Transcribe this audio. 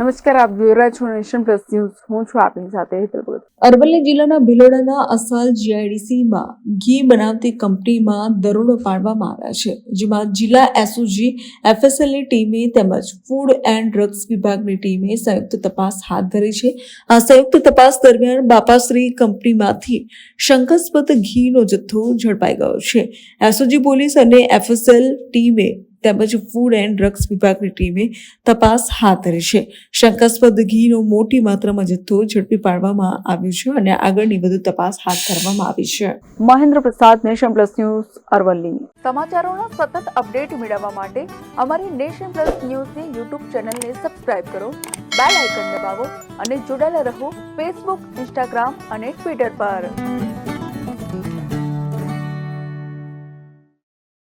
નમસ્કાર, આપ જોઈ રહ્યા છો નેશન પ્લસ ન્યૂઝ. હું છું આપની સાથે હેતલ ભગત. અરવલ્લી જિલ્લાના ભિલોડાના અસાલ જીઆઈડીસીમાં ઘી બનાવતી કંપનીમાં દરોડો પાડવામાં આવ્યા છે, જેમાં જિલ્લા એસઓજી, એફએસએલની ટીમે તેમજ ફૂડ એન્ડ ડ્રગ્સ વિભાગની ટીમે સંયુક્ત તપાસ હાથ ધરી છે. આ સંયુક્ત તપાસ દરમિયાન બાપાશ્રી કંપનીમાંથી શંકાસ્પદ ઘીનો જથ્થો ઝડપાઈ ગયો છે. એસઓજી પોલીસ અને એફએસએલ ટીમે તેમજ ફૂડ એન્ડ ડ્રગ્સ વિભાગની ટીમે તપાસ હાથ ધરી છે. શંકાસ્પદ ઘીનો મોટી માત્રામાં જથ્થો ઝડપી પાડવામાં આવ્યો છે અને આગળની વધુ તપાસ હાથ ધરવામાં આવી છે. Mahendra Prasad nation plus news Aravalli. સમાચારોના સતત અપડેટ મેળવવા માટે અમારી નેશન પ્લસ ન્યૂઝની યુટ્યુબ ચેનલને સબસ્ક્રાઇબ કરો બેલ આઇકન દબાવો અને જોડાયેલા રહો ફેસબુક ઇન્સ્ટાગ્રામ અને ટ્વિટર પર.